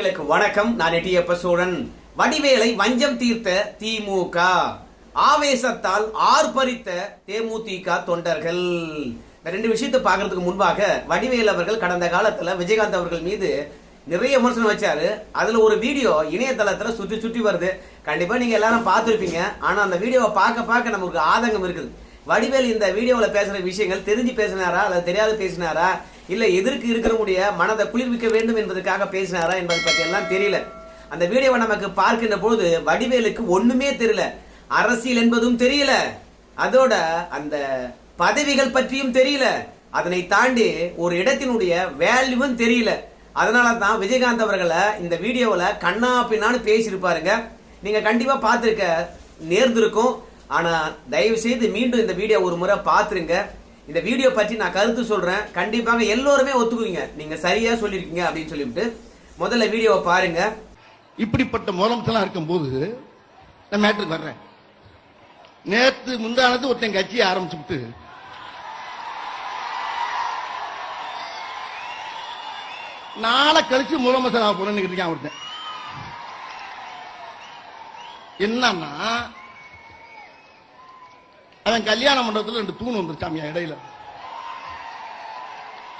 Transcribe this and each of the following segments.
நேயர்களுக்கு வணக்கம். நான் எட்டியப்ப சோழன் வடிவேலை வஞ்சம் தீர்த்த திமுக ஆவேசத்தால் ஆர்ப்பரித்த தேமுதிக தொண்டர்கள். இந்த ரெண்டு விஷயத்தை பார்க்கறதுக்கு முன்பாக வடிவேல் அவர்கள் கடந்த காலத்துல விஜயகாந்த் அவர்கள் மீது நிறைய விமர்சனம் வச்சாரு. அதுல ஒரு வீடியோ இணையதளத்துல சுற்றி சுற்றி வருது. கண்டிப்பா நீங்க எல்லாரும் பார்த்துருப்பீங்க. ஆனா அந்த வீடியோவை பார்க்க பார்க்க நமக்கு ஆதங்கம் இருக்குது. வடிவேல் இந்த வீடியோவில் பேசுகிற விஷயங்கள் தெரிஞ்சு பேசினாரா அல்லது தெரியாது பேசினாரா இல்லை எதிர்க்கு இருக்கிறவங்களுடைய மனதை குளிர்விக்க வேண்டும் என்பதற்காக பேசினாரா என்பதை பற்றி எல்லாம் தெரியல. அந்த வீடியோவை நமக்கு பார்க்கின்ற பொழுது வடிவேலுக்கு ஒன்றுமே தெரியல. அரசியல் என்பதும் தெரியல. அதோட அந்த பதவிகள் பற்றியும் தெரியல. அதனை தாண்டி ஒரு இடத்தினுடைய வேல்யூவும் தெரியல. அதனால தான் விஜயகாந்த் அவர்களை இந்த வீடியோவில் கண்ணா பின்னான்னு பேசியிருப்பாருங்க. நீங்கள் கண்டிப்பாக பார்த்துருக்க நேர்ந்திருக்கும். ஆனால் தயவு செய்து மீண்டும் இந்த வீடியோ ஒரு முறை பார்த்துருங்க இந்த வீடியோ பற்றி நான் கருத்து சொல்கிறேன் கண்டிப்பாக எல்லோருமே ஒத்துக்குவீங்க. நீங்கள் சரியாக சொல்லியிருக்கீங்க அப்படின்னு சொல்லிவிட்டு முதல்ல வீடியோவை பாருங்க. இப்படிப்பட்ட முதலமைச்சலாம் இருக்கும்போது நான் மேட்ருக்கு வர்றேன். நேற்று முந்தானது ஒருத்தன் கட்சியை ஆரம்பிச்சுட்டு நாளை கழிச்சு முதலமைச்சர் ஆக போறேன்னு இருக்கான் ஒருத்தன். என்னன்னா அவன் கல்யாண மண்டபத்தில் ரெண்டு தூண் வந்துருச்சாமியா இடையில.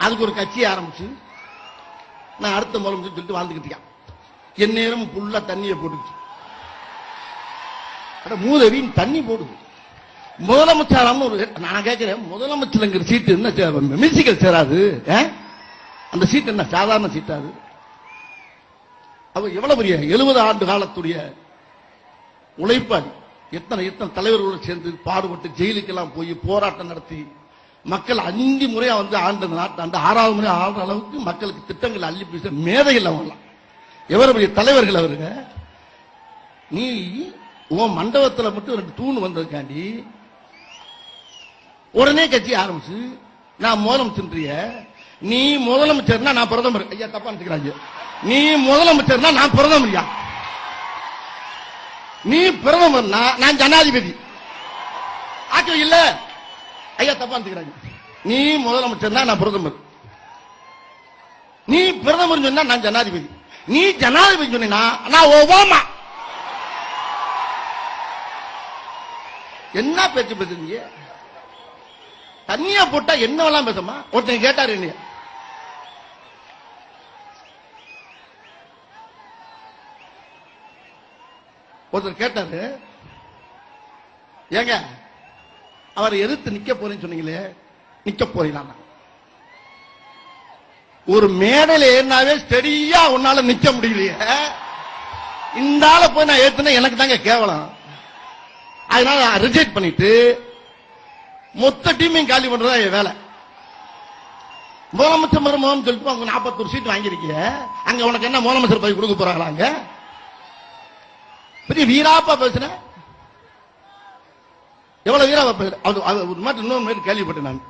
அதுக்கு ஒரு கட்சி ஆரம்பிச்சு. நான் அடுத்த முதலமைச்சர் சொல்லிட்டு வாழ்ந்துக்கிட்டியான் என் நேரம் ஃபுல்லா தண்ணியை போட்டுச்சு அட தண்ணி போடுது. முதலமைச்சராம ஒரு நான் கேட்கிறேன் முதலமைச்சருங்கிற சீட்டு என்ன மியூசிக்கல் சேராது அந்த சீட்டு என்ன சாதாரண சீட்டாது அவ எவ்வளவு பெரிய எழுபது ஆண்டு காலத்துடைய உழைப்பாளி எத்தனை எத்தனை தலைவர்களோடு சேர்ந்து பாடுபட்டு ஜெயிலுக்கெல்லாம் போய் போராட்டம் நடத்தி மக்கள் அஞ்சு முறையா வந்து ஆண்ட நாட்டு ஆண்டு ஆறாவது முறை ஆடுற அளவுக்கு மக்களுக்கு திட்டங்கள் அள்ளி பேச மேதைகள் அவங்களாம் எவருடைய தலைவர்கள் அவருங்க? நீ உன் மண்டபத்துல மட்டும் ரெண்டு தூண் வந்ததுக்காண்டி உடனே கட்சி ஆரம்பிச்சு நான் முதலமைச்சன்றிய நீ முதலமைச்சர்னா நான் பிரதமர். ஐயா தப்பா நினைக்கிறாங்க நீ முதலமைச்சர்னா நான் பிரதமர்யா நீ பிரதமர்னா நான் ஜனாதிபதி. ஆக்கம் இல்ல. ஐயா தப்பா இருந்துக்கிறாங்க நீ முதலமைச்சர் தான் நான் பிரதமர். நீ பிரதமர் சொன்னா நான் ஜனாதிபதி. நீ ஜனாதிபதி சொன்னா நான் ஒபாமா. என்ன பேச்சு பேசுறீங்க? தண்ணியா போட்டா என்னவெல்லாம் பேசமா? ஒருத்தன் கேட்டாரு என்னைய. ஒருத்தர் கேட்டாரு ஏங்க அவரை எதிர்த்து நிக்க போறேன்னு சொன்னீங்களே நிக்க போறீங்களா ஒரு மேடையில ஏறினாவே ஸ்டெடியா உன்னால நிக்க முடியலையே. இந்த போய் நான் ஏத்துனா எனக்கு தாங்க கேவலம். அதனால ரிஜெக்ட் பண்ணிட்டு மொத்த டீமையும் காலி பண்றதா என் வேலை. முதலமைச்சர் மருமகம் சொல்லிட்டு அவங்க நாற்பத்தொரு சீட் வாங்கியிருக்கீங்க அங்க உனக்கு என்ன முதலமைச்சர் பதவி கொடுக்க போறாங்களா அங்க பெரிய வீராப்பா பேசுன? எவ்வளவு வீராப்பா பேசுறேன் அது இன்னொரு கேள்விப்பட்டேன் நான்.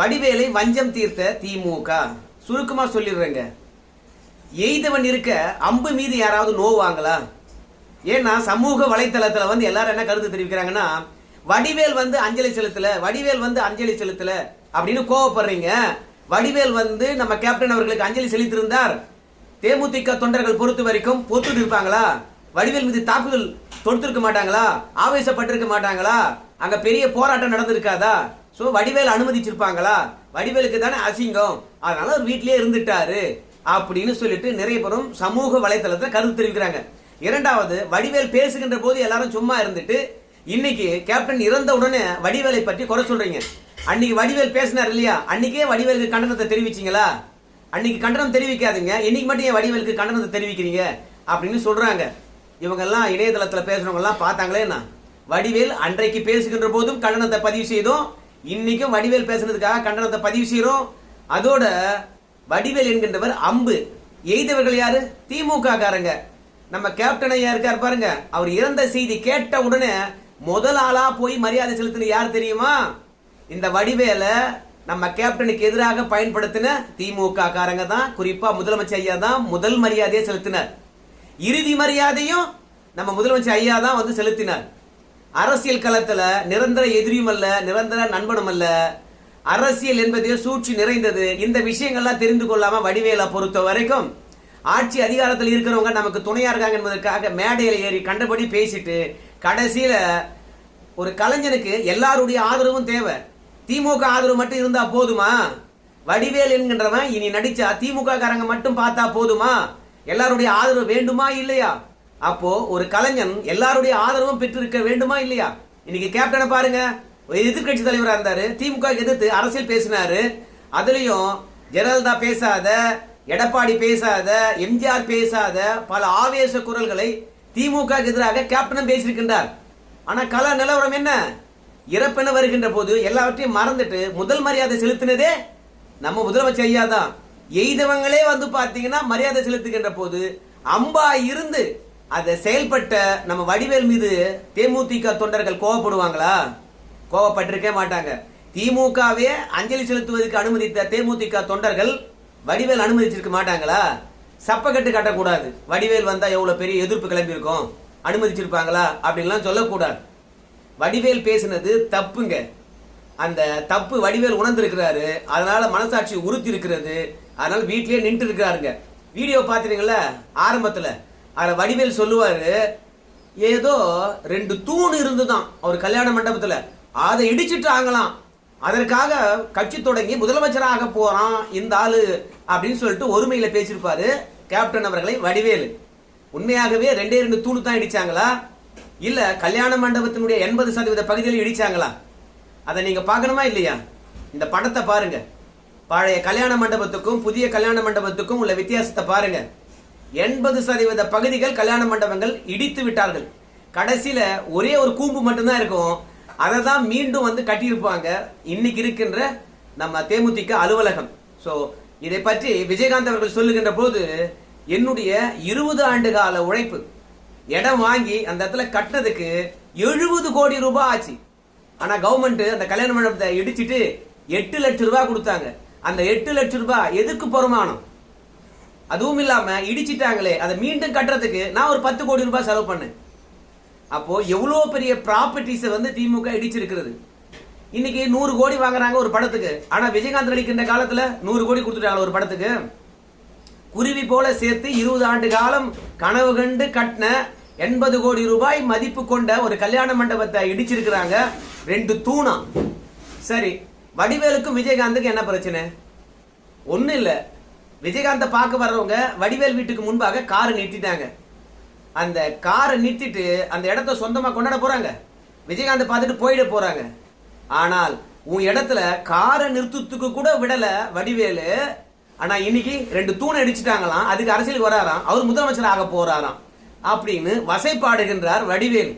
வடிவேலை வஞ்சம் தீர்த்த திமுக சுருக்கமா சொல்லிடுறேங்க. எய்தவன் இருக்க அம்பு மீது யாராவது நோவாங்களா ஏன்னா சமூக வலைத்தளத்தில் வந்து எல்லாரும் என்ன கருத்து தெரிவிக்கிறாங்கன்னா வடிவேல் வந்து அஞ்சலி செலுத்தல வடிவேல் வந்து அஞ்சலி செலுத்தல அப்படின்னு கோவப்படுறீங்க. வடிவேல் வந்து நம்ம கேப்டன் அவர்களுக்கு அஞ்சலி செலுத்திருந்தார் தேமுதிக தொண்டர்கள் பொறுத்த வரைக்கும் பொறுத்துட்டு இருப்பாங்களா? வடிவேல் மீது தாக்குதல் தொடுத்திருக்க மாட்டாங்களா? ஆவேசப்பட்டிருக்க மாட்டாங்களா? அங்க பெரிய போராட்டம் நடந்திருக்காதா? ஸோ வடிவேல் அனுமதிச்சிருப்பாங்களா? வடிவேலுக்கு தானே அசிங்கம். அதனால அவர் வீட்லயே இருந்துட்டாரு அப்படின்னு சொல்லிட்டு நிறைய பேரும் சமூக வலைத்தளத்தை கருத்து தெரிவிக்கிறாங்க. இரண்டாவது வடிவேல் பேசுகின்ற போது எல்லாரும் சும்மா இருந்துட்டு இன்னைக்கு கேப்டன் இறந்த உடனே வடிவேலை பற்றி குறை சொல்றீங்க. அன்னைக்கு வடிவேல் பேசினார் இல்லையா? அன்னைக்கே வடிவேலுக்கு கண்டனத்தை தெரிவிச்சீங்களா? அன்னைக்கு கண்டனம் தெரிவிக்காதீங்க. இன்னைக்கு மட்டும் ஏன் வடிவேலுக்கு கண்டனத்தை தெரிவிக்கிறீங்க? அப்படின்னு சொல்றாங்க. இவங்கெல்லாம் இணையதளத்தில் இணையதளத்துல பார்த்தாங்களே என்ன? வடிவேல் அன்றைக்கு பேசுகின்ற போதும் கண்டனத்தை பதிவு செய்தோம். இன்னைக்கும் வடிவேல் பேசுனதுக்காக கண்டனத்தை பதிவு செய்கிறோம் அதோட வடிவேல் என்கின்றவர் அம்பு. எய்தவர்கள் யாரு? திமுக காரங்க நம்ம கேப்டன் ஐயா இருக்கார் பாருங்க. அவர் இறந்த செய்தி கேட்ட உடனே முதல் ஆளா போய் மரியாதை செலுத்தின யார் தெரியுமா? இந்த வடிவேல நம்ம கேப்டனுக்கு எதிராக பயன்படுத்தின திமுக காரங்க தான். குறிப்பா முதலமைச்சர் ஐயா தான் முதல் மரியாதையை செலுத்தினார். இறுதி மரியாதையும் நம்ம முதலமைச்சர் ஐயா தான் வந்து செலுத்தினார். அரசியல் களத்தில் நிரந்தர எதிரியும் அல்ல நிரந்தர நண்பனும் அல்ல. அரசியல் என்பதே சூழ்ச்சி நிறைந்தது. இந்த விஷயங்கள்லாம் தெரிந்து கொள்ளாம வடிவேலை பொறுத்த வரைக்கும் ஆட்சி அதிகாரத்தில் இருக்கிறவங்க நமக்கு துணையா இருக்காங்க என்பதற்காக மேடையில் ஏறி கண்டபடி பேசிட்டு கடைசியில ஒரு கலைஞனுக்கு எல்லாருடைய ஆதரவும் தேவை. திமுக ஆதரவு மட்டும் இருந்தா போதுமா? வடிவேல் என்கின்றவன் இனி நடிச்சா திமுக காரங்க மட்டும் பார்த்தா போதுமா? எல்லாருடைய ஆதரவு வேண்டுமா இல்லையா? அப்போ ஒரு கலைஞன் எல்லாருடைய ஆதரவும் பெற்றிருக்க வேண்டுமா இல்லையா? இன்னைக்கு கேப்டனை பாருங்க. ஒரு எதிர்க்கட்சி இருந்தாரு. திமுக எதிர்த்து அரசியல் பேசினாரு. அதுலயும் ஜெயலலிதா பேசாத எடப்பாடி பேசாத எம்ஜிஆர் பேசாத பல ஆவேச குரல்களை திமுக எதிராக கேப்டனும் பேசியிருக்கின்றார். ஆனா கல நிலவரம் என்ன? இறப்பென வருகின்ற போது எல்லாவற்றையும் மறந்துட்டு முதல் மரியாதை செலுத்தினதே நம்ம முதலமைச்சர் ஐயா தான் எய்தவங்களே வந்து பார்த்தீங்கன்னா மரியாதை செலுத்துகின்ற போது அம்பா இருந்து அதை செயல்பட்ட நம்ம வடிவேல் மீது தேமுதிக தொண்டர்கள் கோவப்படுவாங்களா? கோவப்பட்டிருக்கே மாட்டாங்க. திமுகவே அஞ்சலி செலுத்துவதற்கு அனுமதித்த தேமுதிக தொண்டர்கள் வடிவேல் அனுமதிச்சிருக்க மாட்டாங்களா? சப்பக்கட்டு கட்டக்கூடாது. வடிவேல் வந்தா எவ்வளவு பெரிய எதிர்ப்பு கிளம்பியிருக்கோம்? அனுமதிச்சிருப்பாங்களா? அப்படின்லாம் சொல்லக்கூடாது. வடிவேல் பேசினது தப்புங்க. அந்த தப்பு வடிவேல் உணர்ந்திருக்கிறாரு. அதனால மனசாட்சி உறுத்தி இருக்கிறது அதனால வீட்லயே நின்று இருக்கிறாருங்க வீடியோ பாத்தீங்களா ஆரம்பத்துல. அதுல வடிவேல் சொல்லுவாரு ஏதோ ரெண்டு தூண் இருந்துதான் அவர் கல்யாண மண்டபத்துல. அதை இடிச்சிட்டாங்களாம். அதற்காக கட்சி தொடங்கி முதலமைச்சராக போறான் இந்த ஆளு அப்படின்னு சொல்லிட்டு ஒருமையில பேசியிருப்பாரு கேப்டன் அவர்களை வடிவேல். உண்மையாகவே ரெண்டே ரெண்டு தூணு தான் இடிச்சாங்களா? இல்ல கல்யாண மண்டபத்தினுடைய எண்பது சதவீத பகுதியில் இடிச்சாங்களா? அதை நீங்க பார்க்கணுமா இல்லையா? இந்த படத்தை பாருங்க. பழைய கல்யாண மண்டபத்துக்கும் புதிய கல்யாண மண்டபத்துக்கும் உள்ள வித்தியாசத்தை பாருங்க. எண்பது சதவீத பகுதிகள் கல்யாண மண்டபங்கள் இடித்து விட்டார்கள். கடைசியில ஒரே ஒரு கூம்பு மட்டும்தான் இருக்கும். அதை தான் மீண்டும் வந்து கட்டியிருப்பாங்க. இன்னைக்கு இருக்கின்ற நம்ம தேமுதிக அலுவலகம். ஸோ இதை பற்றி விஜயகாந்த் அவர்கள் சொல்லுகின்ற போது என்னுடைய இருபது ஆண்டு கால உழைப்பு இடம் வாங்கி அந்த இடத்துல கட்டினதுக்கு எழுபது கோடி ரூபாய் ஆச்சு. ஆனா கவர்மெண்ட் அந்த கல்யாண மண்டபத்தை இடிச்சிட்டு எட்டு லட்சம் ரூபாய் கொடுத்தாங்க. அந்த எட்டு லட்சம் ரூபாய் எதுக்கு பொறுமானம்? அதுவும் இல்லாம இடிச்சிட்டாங்களே அதை மீண்டும் கட்டுறதுக்கு நான் ஒரு பத்து கோடி ரூபாய் செலவு பண்ணேன். அப்போ எவ்வளோ பெரிய ப்ராப்பர்ட்டிஸை வந்து திமுக இடிச்சிருக்கிறது? இன்னைக்கு நூறு கோடி வாங்குறாங்க ஒரு படத்துக்கு. ஆனா விஜயகாந்த் நடிக்கின்ற காலத்துல நூறு கோடி கொடுத்துட்டாங்க ஒரு படத்துக்கு. குருவி போல சேர்த்து இருபது ஆண்டு காலம் கனவு கண்டு கட்டின எண்பது கோடி ரூபாய் மதிப்பு கொண்ட ஒரு கல்யாண மண்டபத்தை இடிச்சிருக்கிறாங்க. ரெண்டு தூணா. சரி வடிவேலுக்கும் விஜயகாந்துக்கும் என்ன பிரச்சனை? ஒன்றும் இல்லை. விஜயகாந்தை பார்க்க வர்றவங்க வடிவேல் வீட்டுக்கு முன்பாக காரை நிறுத்திட்டாங்க. அந்த காரை நிறுத்திட்டு அந்த இடத்த சொந்தமாக கொண்டாட போகிறாங்க விஜயகாந்த் பார்த்துட்டு போயிட போகிறாங்க ஆனால் உன் இடத்துல காரை நிறுத்தத்துக்கு கூட விடலை வடிவேலு. ஆனால் இன்னைக்கு ரெண்டு தூணை அடிச்சிட்டாங்களாம் அதுக்கு அரசியல் வராராம். அவர் முதலமைச்சர் ஆக போகிறாராம் அப்படின்னு வசைப்பாடுகின்றார் வடிவேலு.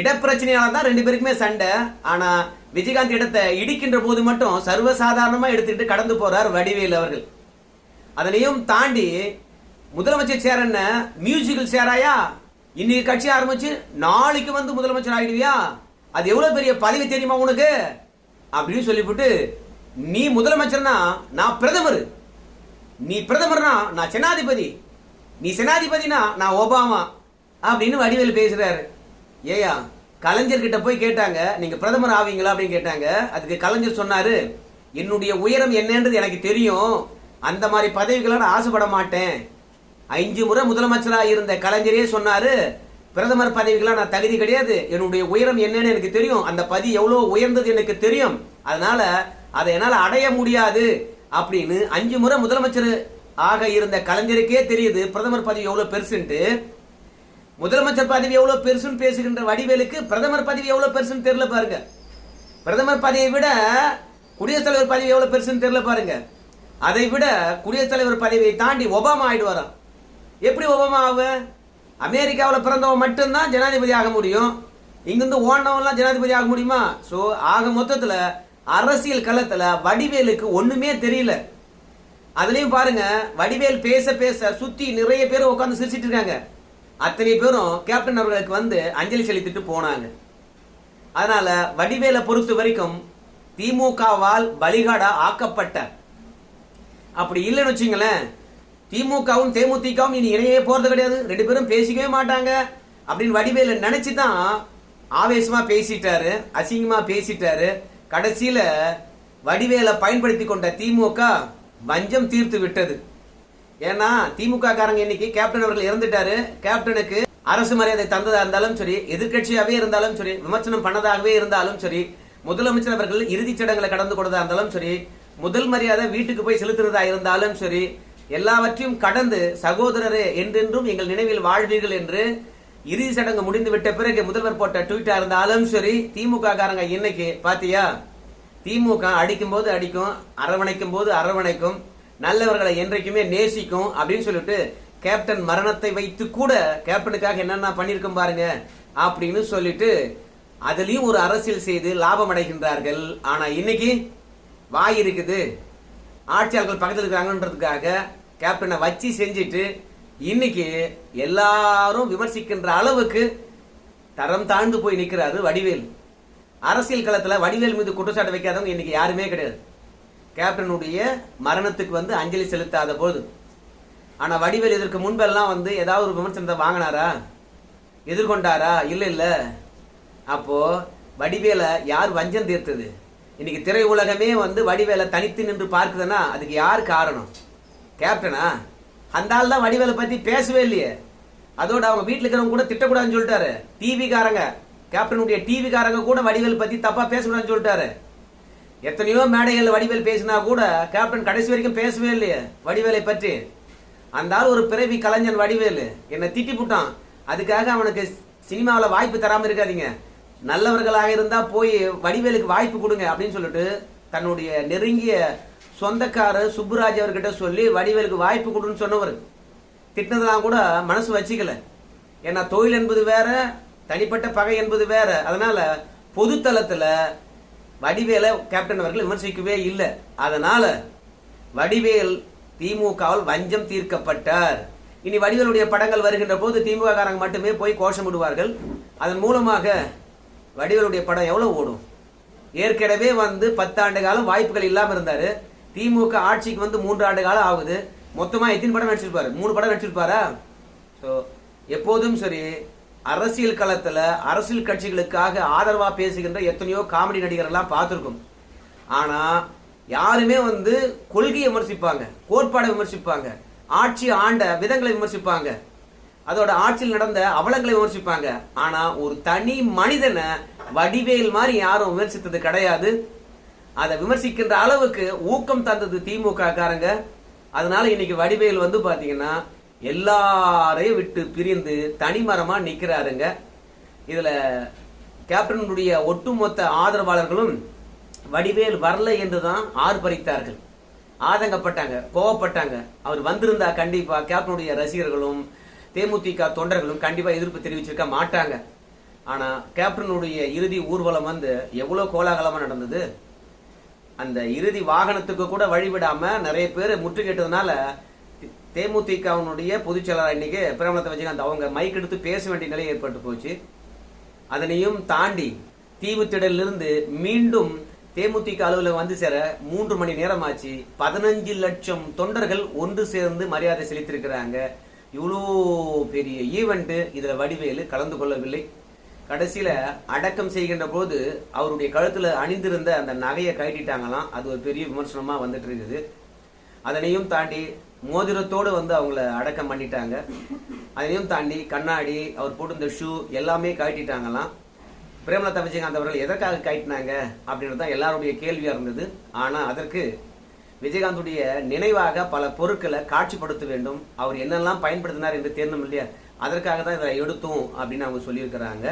இடப்பிரச்சனையால தான் ரெண்டு பேருக்குமே சண்டை. ஆனா விஜயகாந்த் இடத்தை இடிக்கின்ற போது மட்டும் சர்வசாதாரணமா எடுத்துக்கிட்டு கடந்து போறார் வடிவேலு அவர்கள். அதனையும் தாண்டி முதலமைச்சர் சேர் என்ன? மியூசிக்கல் சேராயா இன்னைக்கு கட்சி ஆரம்பிச்சு நாளைக்கு வந்து முதலமைச்சர் ஆயிடுவியா? அது எவ்வளவு பெரிய பதவி தெரியுமா உனக்கு? அப்படின்னு சொல்லிவிட்டு நீ முதலமைச்சர்னா நான் பிரதமர். நீ பிரதமர்னா நான் ஜனாதிபதி நீ ஜனாதிபதினா நான் ஒபாமா. அப்படின்னு வடிவேல் பேசுறாரு. ஏயா கலைஞர்கிட்ட போய் கேட்டாங்க நீங்க பிரதமர் ஆவீங்களா? அப்படின்னு கேட்டாங்க. அதுக்கு கலைஞர் சொன்னாரு என்னுடைய உயரம் என்னன்றது எனக்கு தெரியும். அந்த மாதிரி பதவிகளை நான் ஆசைப்பட மாட்டேன். அஞ்சு முறை முதலமைச்சராக இருந்த கலைஞரே சொன்னாரு பிரதமர் பதவிக்கெல்லாம் நான் தகுதி கிடையாது. என்னுடைய உயரம் என்னன்னு எனக்கு தெரியும். அந்த பதி எவ்வளோ உயர்ந்தது எனக்கு தெரியும். அதனால அதை என்னால் அடைய முடியாது. அப்படின்னு அஞ்சு முறை முதலமைச்சர் ஆக இருந்த கலைஞருக்கே தெரியுது பிரதமர் பதவி எவ்வளோ பெருசுன்ட்டு. முதலமைச்சர் பதவி எவ்வளவு பெருசுன்னு பேசுகின்ற வடிவேலுக்கு பிரதமர் பதவி எவ்வளவு பெருசுன்னு தெரியல பாருங்க. பிரதமர் பதவியை விட குடியரசுத் தலைவர் பதவி எவ்வளவு பெருசுன்னு தெரியல பாருங்க. அதை விட குடியரசுத் தலைவர் பதவியை தாண்டி ஒபாமா ஆயிடுவாராம் எப்படி ஒபாமா ஆகு அமெரிக்காவில் பிறந்தவன் மட்டும்தான் ஜனாதிபதி ஆக முடியும். இங்கிருந்து ஓடினவன்லாம் ஜனாதிபதி ஆக முடியுமா? ஸோ ஆக மொத்தத்தில் அரசியல் களத்தில் வடிவேலுக்கு ஒன்றுமே தெரியல. அதுலேயும் பாருங்க வடிவேல் பேச பேச சுற்றி நிறைய பேர் உட்காந்து சிரிச்சிட்டு இருக்காங்க. அத்தனை பேரும் கேப்டன் அவர்களுக்கு வந்து அஞ்சலி செலுத்திட்டு போனாங்க. அதனால வடிவேலை பொறுத்த வரைக்கும் திமுகவால் பலிகாடா ஆக்கப்பட்ட. அப்படி இல்லைன்னு வச்சுங்களேன் திமுகவும் தேமுதிகவும் இனி இணையே போறது கிடையாது. ரெண்டு பேரும் பேசிக்கவே மாட்டாங்க. அப்படின்னு வடிவேல நினைச்சு தான் ஆவேசமா பேசிட்டாரு அசிங்கமா பேசிட்டாரு. கடைசியில வடிவேலை பயன்படுத்தி கொண்ட திமுக வஞ்சம் தீர்த்து விட்டது. ஏன்னா திமுக காரங்க இன்னைக்கு கேப்டன் அவர்கள் இறந்துட்டாரு. கேப்டனுக்கு அரசு மரியாதை தந்ததா இருந்தாலும் சரி எதிர்க்கட்சியாவே இருந்தாலும் சரி விமர்சனம் பண்ணதாகவே இருந்தாலும் சரி முதலமைச்சர் அவர்கள் இறுதிச் சடங்களை கடந்து கொண்டதா இருந்தாலும் சரி முதல் மரியாதை வீட்டுக்கு போய் செலுத்துறதா இருந்தாலும் சரி எல்லாவற்றையும் கடந்து சகோதரரே என்றென்றும் எங்கள் நினைவில் வாழ்வீர்கள் என்று இறுதி சடங்கு முடிந்து விட்ட பிறகு முதல்வர் போட்ட ட்வீட்டா இருந்தாலும் சரி திமுக காரங்க இன்னைக்கு பாத்தியா? திமுக அடிக்கும் போது அடிக்கும் அரவணைக்கும் போது அரவணைக்கும் நல்லவர்களை என்றைக்குமே நேசிக்கும் அப்படின்னு சொல்லிட்டு கேப்டன் மரணத்தை வைத்து கூட கேப்டனுக்காக என்னென்ன பண்ணியிருக்கோம் பாருங்க அப்படின்னு சொல்லிட்டு அதுலேயும் ஒரு அரசியல் செய்து லாபம் அடைகின்றார்கள். ஆனால் இன்னைக்கு வாய் இருக்குது. ஆட்சியாளர்கள் பக்கத்தில் இருக்காங்கன்றதுக்காக கேப்டனை வச்சு செஞ்சுட்டு இன்னைக்கு எல்லாரும் விமர்சிக்கின்ற அளவுக்கு தரம் தாழ்ந்து போய் நிற்கிறாரு வடிவேல். அரசியல் களத்தில் வடிவேல் மீது குற்றச்சாட்டு வைக்காதவங்க இன்னைக்கு யாருமே கிடையாது. கேப்டனுடைய மரணத்துக்கு வந்து அஞ்சலி செலுத்தாத போது ஆனால் வடிவேல் இதற்கு முன்பெல்லாம் வந்து ஏதாவது ஒரு விமர்சனத்தை வாங்கினாரா? எதிர்கொண்டாரா? இல்லை இல்லை. அப்போது வடிவேலை யார் வஞ்சம் தீர்த்தது? இன்னைக்கு திரை உலகமே வந்து வடிவேலை தனித்து நின்று பார்க்குதுன்னா அதுக்கு யார் காரணம்? கேப்டனா? அந்த ஆள் தான் வடிவேலை பற்றி பேசவே இல்லையே. அதோட அவங்க வீட்டில் இருக்கிறவங்க கூட திட்டக்கூடாதுன்னு சொல்லிட்டாரு. டிவிக்காரங்க கேப்டனுடைய டிவிக்காரங்க கூட வடிவேல் பற்றி தப்பாக பேசக்கூடாதுன்னு சொல்லிட்டாரு. எத்தனையோ மேடைகள் வடிவேல் பேசினா கூட கேப்டன் கடைசி வரைக்கும் பேசவே இல்லையே. வடிவேலை பற்றி. அந்த ஆள் ஒரு பிறவி கலைஞன் வடிவேலு. என்னை திட்டி போட்டான். அதுக்காக அவனுக்கு சினிமாவில் வாய்ப்பு தராம இருக்காதீங்க. நல்லவர்களாக இருந்தா போய் வடிவேலுக்கு வாய்ப்பு கொடுங்க அப்படின்னு சொல்லிட்டு தன்னுடைய நெருங்கிய சொந்தக்காரர் சுப்புராஜ் அவர்கிட்ட சொல்லி வடிவேலுக்கு வாய்ப்பு கொடுன்னு சொன்னவர். திட்டினதெல்லாம் கூட மனசு வச்சுக்கல. ஏன்னா தொழில் என்பது வேற தனிப்பட்ட பகை என்பது வேற. அதனால பொதுத்தளத்தில் வடிவேலை கேப்டன் அவர்கள் விமர்சிக்கவே இல்லை. அதனால வடிவேல் திமுகவால் வஞ்சம் தீர்க்கப்பட்டார். இனி வடிவேலுடைய படங்கள் வருகின்ற போது திமுக காரங்க மட்டுமே போய் கோஷம் விடுவார்கள் அதன் மூலமாக வடிவேலுடைய படம் எவ்வளவு ஓடும்? ஏற்கனவே வந்து பத்தாண்டு காலம் வாய்ப்புகள் இல்லாமல் இருந்தார். திமுக ஆட்சிக்கு வந்து மூன்று ஆண்டு காலம் ஆகுது. மொத்தமாக எத்தனை படம் நடிச்சிருப்பாரு? மூணு படம் நடிச்சிருப்பாரா? ஸோ எப்போதும் சரி அரசியல் களத்துல அரசியல் கட்சிகளுக்காக ஆதரவா பேசுகின்ற எத்தனையோ காமெடி நடிகரெல்லாம் பார்த்துருக்கோம். ஆனா யாருமே வந்து கொள்கையை விமர்சிப்பாங்க கோட்பாடை விமர்சிப்பாங்க ஆட்சி ஆண்ட விதங்களை விமர்சிப்பாங்க. அதோட ஆட்சியில் நடந்த அவலங்களை விமர்சிப்பாங்க. ஆனா ஒரு தனி மனிதனை வடிவேல் மாதிரி யாரும் விமர்சித்தது கிடையாது. அதை விமர்சிக்கின்ற அளவுக்கு ஊக்கம் தந்தது திமுக காரங்க அதனால இன்னைக்கு வடிவேல் வந்து பாத்தீங்கன்னா எல்லாரையும் விட்டு பிரிந்து தனிமரமாக நிற்கிறாருங்க இதில் கேப்டனுடைய ஒட்டுமொத்த ஆதரவாளர்களும் வடிவேல் வரல என்றுதான் ஆர்ப்பரித்தார்கள். ஆதங்கப்பட்டாங்க கோவப்பட்டாங்க. அவர் வந்திருந்தா கண்டிப்பாக கேப்டனுடைய ரசிகர்களும் தேமுதிக தொண்டர்களும் கண்டிப்பாக எதிர்ப்பு தெரிவிச்சிருக்க மாட்டாங்க. ஆனால் கேப்டனுடைய இறுதி ஊர்வலம் வந்து எவ்வளோ கோலாகலமாக நடந்தது? அந்த இறுதி வாகனத்துக்கு கூட வழிவிடாம நிறைய பேர் முற்றுகிட்டதுனால தேமுதிகவினுடைய பொதுச் செயலாளர் இன்னைக்கு பிரபலத்தை வச்சுக்காந்து அவங்க மைக் எடுத்து பேச வேண்டிய நிலை ஏற்பட்டு போச்சு. அதனையும் தாண்டி தீவுத்திடலிருந்து மீண்டும் தேமுதிக அலுவலகம் வந்து சேர மூன்று மணி நேரம் ஆச்சு பதினஞ்சு லட்சம் தொண்டர்கள் ஒன்று சேர்ந்து மரியாதை செலுத்திருக்கிறாங்க இவ்வளோ பெரிய ஈவெண்ட்டு இதில் வடிவேலு கலந்து கொள்ளவில்லை. கடைசியில் அடக்கம் செய்கின்ற போது அவருடைய கழுத்தில் அணிந்திருந்த அந்த நகையை கட்டிட்டாங்களாம் அது ஒரு பெரிய விமர்சனமாக வந்துட்டு இருக்குது. அதனையும் தாண்டி மோதிரத்தோடு வந்து அவங்கள அடக்கம் பண்ணிட்டாங்க. அதனையும் தாண்டி கண்ணாடி அவர் போட்டிருந்த ஷூ எல்லாமே கழட்டிட்டாங்களாம். பிரேமலதா விஜயகாந்த் அவர்கள் எதற்காக கழட்டினாங்க அப்படின்றது தான் எல்லாருடைய கேள்வியாக இருந்தது. ஆனால் அதற்கு விஜயகாந்துடைய நினைவாக பல பொருட்களை காட்சிப்படுத்த வேண்டும். அவர் என்னெல்லாம் பயன்படுத்தினார் என்று தெரியணும் இல்லையா? அதற்காக தான் இதை எடுத்தோம் அப்படின்னு அவங்க சொல்லியிருக்கிறாங்க.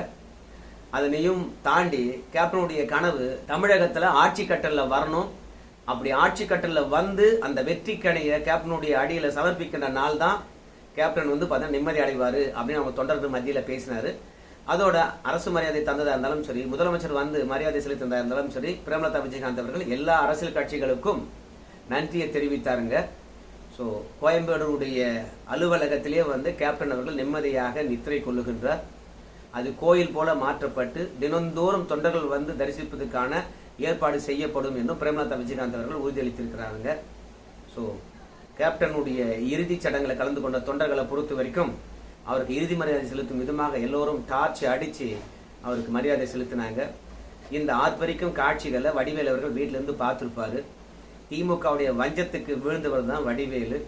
அதனையும் தாண்டி கேப்டனுடைய கனவு தமிழகத்தில் ஆட்சி கட்டலில் வரணும். அப்படி ஆட்சி கட்டலில் வந்து அந்த வெற்றி கணையை கேப்டனுடைய அடியில் சமர்ப்பிக்கின்ற நாள் தான் கேப்டன் வந்து பார்த்தா நிம்மதி அடைவார் அப்படின்னு அவங்க தொண்டர்கள் மத்தியில் பேசினார். அதோட அரசு மரியாதை தந்ததாக இருந்தாலும் சரி முதலமைச்சர் வந்து மரியாதை செலுத்ததாக இருந்தாலும் சரி பிரேமலதா விஜயகாந்த் அவர்கள் எல்லா அரசியல் கட்சிகளுக்கும் நன்றியை தெரிவித்தாருங்க. ஸோ கோயம்பேடுடைய அலுவலகத்திலே வந்து கேப்டன் அவர்கள் நிம்மதியாக நித்திரை கொள்ளுகின்றார். அது கோயில் போல மாற்றப்பட்டு தினந்தோறும் தொண்டர்கள் வந்து தரிசிப்பதற்கான ஏற்பாடு செய்யப்படும் என்று பிரேமலதா விஜயகாந்த் அவர்கள் உறுதியளித்திருக்கிறாங்க ஸோ கேப்டனுடைய இறுதிச் சடங்குல கலந்து கொண்ட தொண்டர்களை பொறுத்த வரைக்கும் அவருக்கு இறுதி மரியாதை செலுத்தும் விதமாக எல்லோரும் டார்ச் அடித்து அவருக்கு மரியாதை செலுத்தினாங்க. இந்த ஆர்ப்பரிக்கும் காட்சிகளை வடிவேல் அவர்கள் வீட்டிலேருந்து பார்த்துருப்பாரு. திமுகவுடைய வஞ்சத்துக்கு விழுந்தவர் தான் வடிவேலு.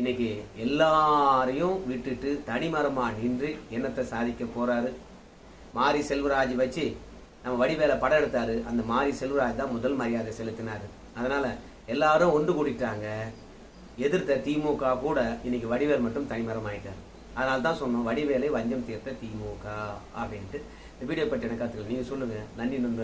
இன்னைக்கு எல்லாரையும் விட்டுட்டு தனிமரமாக நின்று என்னத்தை சாதிக்க போகிறாரு மாரி செல்வராஜ் வச்சு நம்ம வடிவேல படம் எடுத்தார். அந்த மாரி செல்வராஜ் தான் முதல் மரியாதை செலுத்தினார். அதனால் எல்லாரும் ஒன்று கூடிட்டாங்க. எதிர்த்த திமுக கூட இன்னைக்கு வடிவேல் மட்டும் தனிமரம் ஆயிட்டார் அதனால தான் சொன்னோம் வடிவேலை வஞ்சம் தீர்த்த திமுக அப்படின்ட்டு. இந்த வீடியோ பற்றி எனக்கு கருத்துக்கள் நீங்கள் சொல்லுங்க. நன்றி நண்பர்